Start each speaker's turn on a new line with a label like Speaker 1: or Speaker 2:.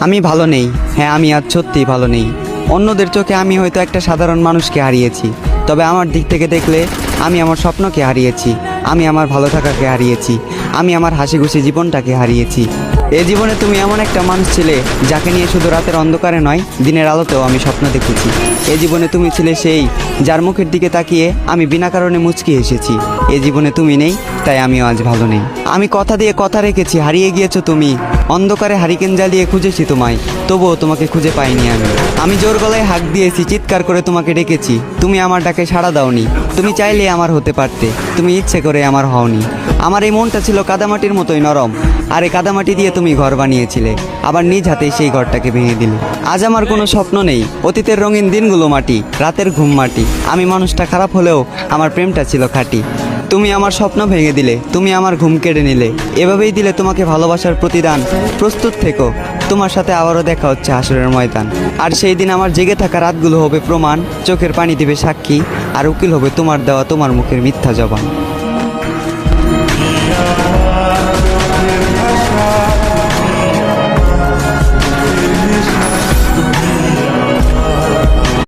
Speaker 1: আমি ভালো নেই। হ্যাঁ আমি আজ সত্যিই ভালো নেই। অন্যদের চোখে আমি হয়তো একটা সাধারণ মানুষকে হারিয়েছি। তবে আমার দিক থেকে দেখলে আমি আমার স্বপ্নকে হারিয়েছি। আমি আমার ভালো থাকাকে হারিয়েছি। আমি আমার হাসি খুশি জীবনটাকে হারিয়েছি। এ জীবনে তুমি এমন একটা মানুষ ছিলে, যাকে নিয়ে শুধু রাতের অন্ধকারে নয়, দিনের আলোতেও আমি স্বপ্ন দেখেছি। এ জীবনে তুমি ছিলে সেই, যার মুখের দিকে তাকিয়ে আমি বিনা কারণে মুচকি এসেছি এ জীবনে তুমি নেই, তাই আমিও আজ ভালো নেই। আমি কথা দিয়ে কথা রেখেছি, হারিয়ে গিয়েছো তুমি। অন্ধকারে হারিকেন জ্বালিয়ে খুঁজেছি তোমায়, তবুও তোমাকে খুঁজে পাইনি আমি। আমি জোর গলায় হাঁক দিয়েছি, চিৎকার করে তোমাকে ডেকেছি। তুমি আমার ডাকে সাড়া দাওনি। তুমি চাইলে আমার হতে পারতে। তুমি ইচ্ছে করে আমার হওনি। আমার এই মনটা ছিল কাদামাটির মতোই নরম। আর এই কাদামাটি দিয়ে তুমি ঘর বানিয়েছিলে। আবার নিজ হাতেই সেই ঘরটাকে ভেঙে দিলে। আজ আমার কোনো স্বপ্ন নেই। অতীতের রঙিন দিনগুলো মাটি, রাতের ঘুম মাটি। আমি মানুষটা খারাপ হলেও আমার প্রেমটা ছিল খাঁটি। তুমি আমার স্বপ্ন ভেঙে দিলে, তুমি আমার ঘুম কেড়ে নিলে। এভাবেই দিলে তোমাকে ভালোবাসার প্রতিদান। প্রস্তুত থেকো। তোমার সাথে আবারও দেখা হচ্ছে হাসরের ময়দান। আর সেই দিন আমার জেগে থাকা রাতগুলো হবে প্রমাণ। চোখের পানি দিবে সাক্ষী। আর উকিল হবে তোমার দেওয়া তোমার মুখের মিথ্যা জবান।